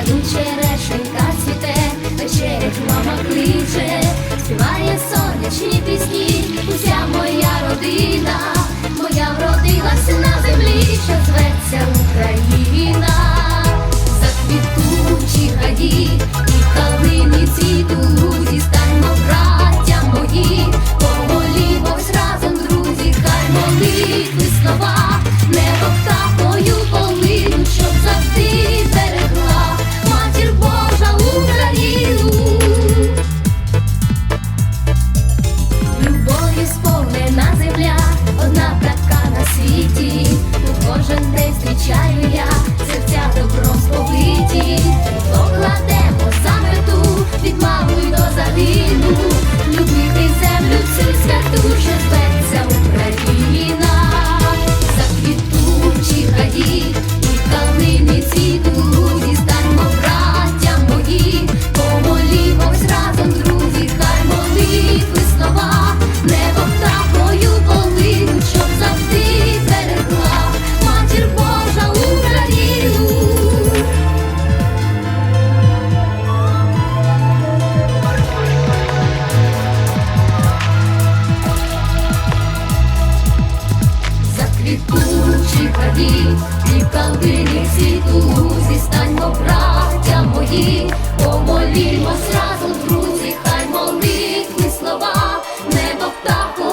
саду черешенька вечерять мама кличе, співає сонячні пісні, уся моя родина, моя вродилася на землі, що зветься Україна, заквітучі гаї і калині цвітуть, станьмо, браття мої, помолімось разом, друзі, хай молитви слова, небо птахою Заквітучі хаді і калині цвітуть,